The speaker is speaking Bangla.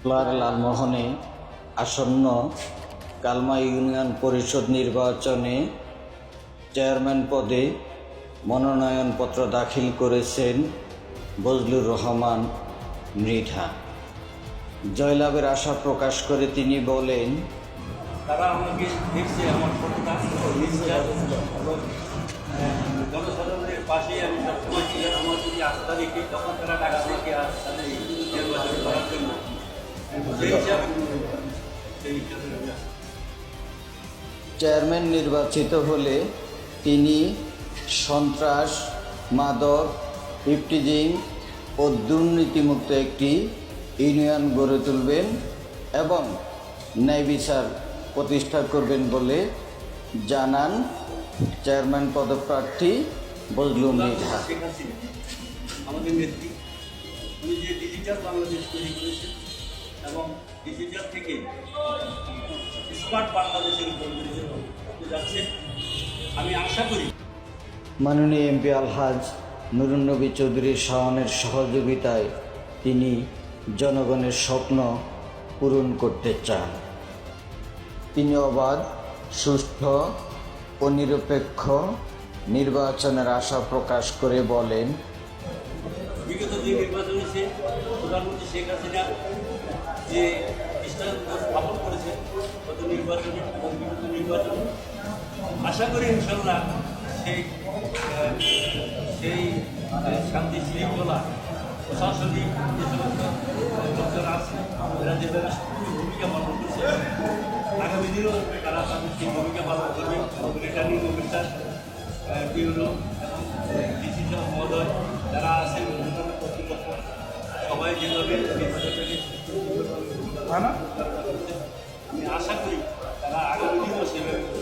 ফ্লোয়ার লালমোহনে আসন্ন কালমা ইউনিয়ন পরিষদ নির্বাচনে চেয়ারম্যান পদে মনোনয়নপত্র দাখিল করেছেন বজলুর রহমান মৃধা। জয়লাভের আশা প্রকাশ করে তিনি বলেন, তারা আমাকে দেখছে, আমার জনসাধারণের পাশেই আমি সবসময় ছিলাম। আমার যদি আস্থা রেখে তখন তারা টাকা দেখে আর চেয়ারম্যান নির্বাচিত হলে তিনি সন্ত্রাস, মাদক, ইফটিজিং ও দুর্নীতিমুক্ত একটি ইউনিয়ন গড়ে তুলবেন এবং ন্যায় বিচার প্রতিষ্ঠা করবেন বলে জানান চেয়ারম্যান পদপ্রার্থী বজলু মৃধা আমাদের নেত্রী ডিজিটাল বাংলাদেশ তৈরি করেছেন এবং ডিজিটাল থেকে স্মার্ট বাংলাদেশের করতে যাচ্ছে। আমি আশা করি মাননীয় এমপি আলহাজ নুরুন্নবী চৌধুরী শাওনের সহযোগিতায় তিনি জনগণের স্বপ্ন পূরণ করতে চান। তিনি অবাধ সুষ্ঠু ও নিরপেক্ষ নির্বাচনের আশা প্রকাশ করে বলেন বিগত যে নির্বাচন হয়েছে প্রধানমন্ত্রী শেখ হাসিনা যে দৃষ্টান্ত স্থাপন করেছে গত নির্বাচনে এবং নির্বাচনে, আশা করি ইনশাল্লাহ সেই সেই শান্তি শৃঙ্খলা প্রশাসনিক যে সমস্ত লোকজরা আছে এরা যেভাবে ভূমিকা পালন করছে, আগামী তারা তাদের সেই ভূমিকা পালন করবে। রিটার্নিং অফিসার বিউরো ডিসিশন মহোদয় যারা আছেন, বিভিন্ন কর্তৃপক্ষ, সবাই যেভাবে হ্যাঁ না? আমি আশা করি তারা আগামী দিনও সেভাবে